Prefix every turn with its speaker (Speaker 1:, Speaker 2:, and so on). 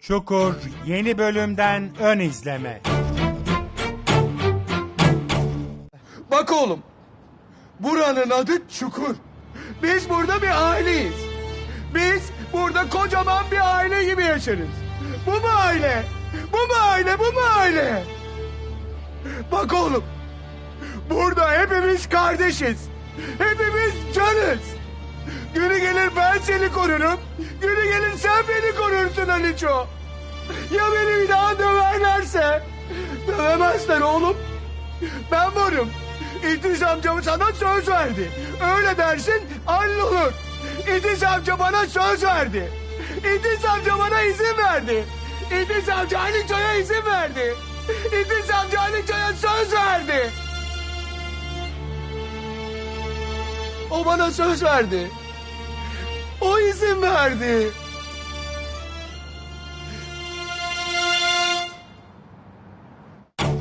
Speaker 1: Çukur yeni bölümden ön izleme.
Speaker 2: Bak oğlum. Buranın adı Çukur. Biz burada bir aileyiz. Biz burada kocaman bir aile gibi yaşarız. Bu mu aile? Bu mu aile? Bu mu aile? Bak oğlum. Burada hepimiz kardeşiz. Hepimiz canız. Günü gelir ben seni korurum. Günü korursun Aliço. Ya beni bir daha döverlerse? Dövemezler oğlum. Ben varım. İdris amcamı sana söz verdi. Öyle dersin hallolur. İdris amca bana söz verdi. İdris amca bana izin verdi. İdris amca Ali Ço'ya izin verdi. İdris amca Ali Ço'ya söz verdi. O bana söz verdi. O izin verdi.